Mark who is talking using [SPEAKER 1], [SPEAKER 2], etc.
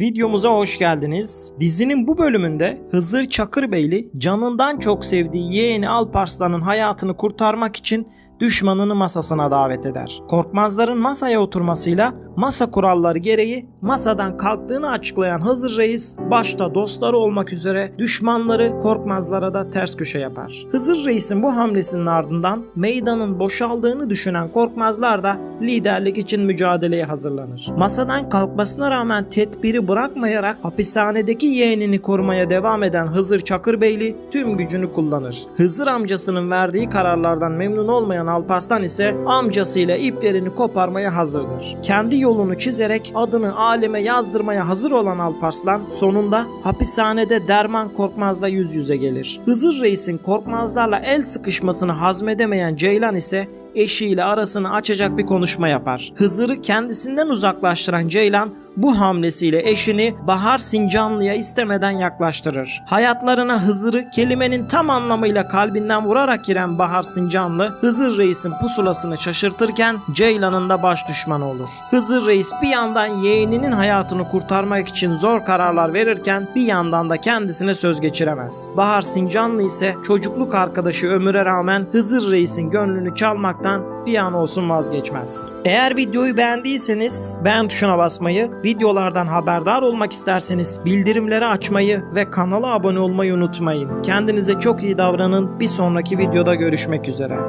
[SPEAKER 1] Videomuza hoş geldiniz. Dizinin bu bölümünde Hızır Çakırbeyli canından çok sevdiği yeğeni Alparslan'ın hayatını kurtarmak için düşmanını masasına davet eder. Korkmazların masaya oturmasıyla masa kuralları gereği masadan kalktığını açıklayan Hızır Reis başta dostları olmak üzere düşmanları korkmazlara da ters köşe yapar. Hızır Reis'in bu hamlesinin ardından meydanın boşaldığını düşünen korkmazlar da liderlik için mücadeleye hazırlanır. Masadan kalkmasına rağmen tedbiri bırakmayarak hapishanedeki yeğenini korumaya devam eden Hızır Çakırbeyli tüm gücünü kullanır. Hızır amcasının verdiği kararlardan memnun olmayan Alparslan ise amcasıyla iplerini koparmaya hazırdır. Kendi yolunu çizerek adını aleme yazdırmaya hazır olan Alparslan sonunda hapishanede Derman Korkmaz'la yüz yüze gelir. Hızır Reis'in Korkmazlarla el sıkışmasını hazmedemeyen Ceylan ise eşiyle arasını açacak bir konuşma yapar. Hızır'ı kendisinden uzaklaştıran Ceylan bu hamlesiyle eşini Bahar Sincanlı'ya istemeden yaklaştırır. Hayatlarına Hızır'ı kelimenin tam anlamıyla kalbinden vurarak giren Bahar Sincanlı, Hızır Reis'in pusulasını şaşırtırken Ceylan'ın da baş düşmanı olur. Hızır Reis bir yandan yeğeninin hayatını kurtarmak için zor kararlar verirken bir yandan da kendisine söz geçiremez. Bahar Sincanlı ise çocukluk arkadaşı Ömür'e rağmen Hızır Reis'in gönlünü çalmaktan bir an olsun vazgeçmez. Eğer videoyu beğendiyseniz beğen tuşuna basmayı, videolardan haberdar olmak isterseniz bildirimleri açmayı ve kanala abone olmayı unutmayın. Kendinize çok iyi davranın. Bir sonraki videoda görüşmek üzere.